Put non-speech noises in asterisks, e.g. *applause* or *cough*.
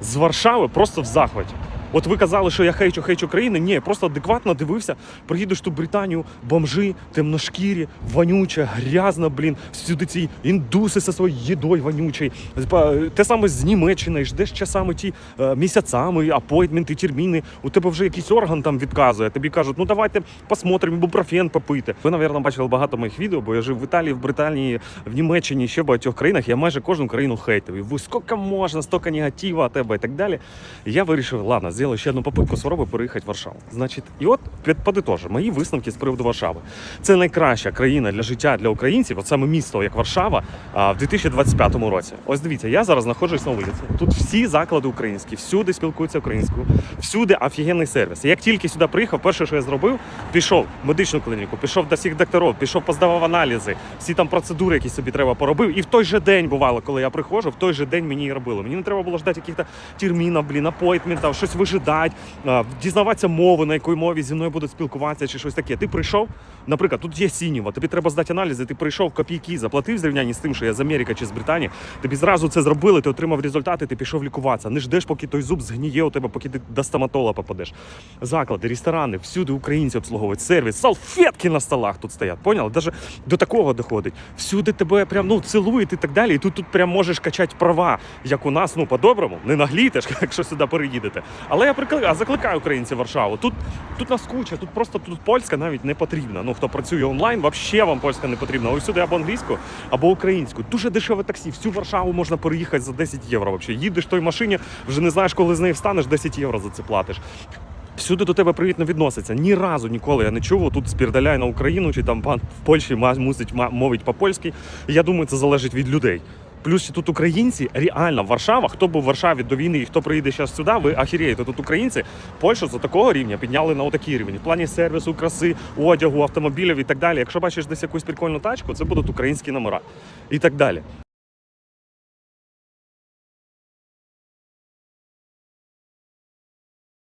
з Варшави просто в захваті. От ви казали, що я хейчу, хейчу країни. Ні, я просто адекватно дивився. Приїдеш ту Британію, бомжи, темношкірі, вонюча, грязна, блін, всюди ці індуси зі своєю їдою вонючою. Те саме з Німеччини, ждеш часами ті е, місяцями, апойтменти, терміни. У тебе вже якийсь орган там відказує. Тобі кажуть, ну давайте посмотримо, ібупрофен попити. Ви, напевно, бачили багато моїх відео, бо я жив в Італії, в Британії, в Німеччині, ще в багатьох країнах. Я майже кожну країну хейтив. І скільки можна, стільки негатива тебе і так далі. Я вирішив, ладно, зроблю ще одну попитку спробую переїхати в Варшаву. Значить, і от під- подитожу, мої висновки з приводу Варшави. Це найкраща країна для життя для українців, от саме місто, як Варшава, в 2025 році. Ось дивіться, я зараз знаходжусь на вулиці. Тут всі заклади українські, всюди спілкуються українською, всюди офігенний сервіс. Як тільки сюди приїхав, перше, що я зробив, пішов в медичну клініку, пішов до всіх докторів, пішов поздавав аналізи, всі там процедури, які собі треба поробив. І в той же день бувало, коли я приходжу, в той же день мені і робили. Мені не треба було ждати якихось термінів, блін, апойтментів, щось вижидати, дізнаватися мову, на якій мові зі мною будуть спілкуватися, чи щось таке. Ти прийшов, наприклад, тут є сініва, тобі треба здати аналізи, ти прийшов копійки, заплатив зрівнянні з тим, що я з Америки чи з Британії. Тобі зразу це зробили, ти отримав результати, ти пішов лікуватися. Не ждеш, поки той зуб згніє у тебе, поки ти до стоматолога попадеш. Заклади, ресторани, всюди українці обслуговують сервіс, салфетки на столах тут стоять. Поняли? Даже до такого доходить. Всюди тебе прям ну цілують і так далі. І тут тут прям можеш качати права, як у нас, ну по-доброму, не наглітеш, *laughs* якщо сюди переїдете. Але я прикли... а закликаю українців Варшаву. Тут тут нас куча, тут просто тут польська навіть не потрібна. Ну хто працює онлайн, взагалі вам польська не потрібна. Ось сюди або англійську, або українську. Дуже дешеве таксі. Всю Варшаву можна переїхати за 10 євро. Вообще. Їдеш в той машині, вже не знаєш, коли з неї встанеш, 10 євро за це платиш. Всюди до тебе привітно відноситься. Ні разу ніколи я не чув. Тут спірдаляй на Україну чи там пан в Польщі мусить мовить по-польськи. Я думаю, це залежить від людей. Плюс ще тут українці, реально Варшава, хто був в Варшаві до війни і хто приїде зараз сюди, ви ахірієте. Тут українці Польщу за такого рівня підняли на отакий рівень. В плані сервісу, краси, одягу, автомобілів і так далі. Якщо бачиш десь якусь прикольну тачку, це будуть українські номера і так далі.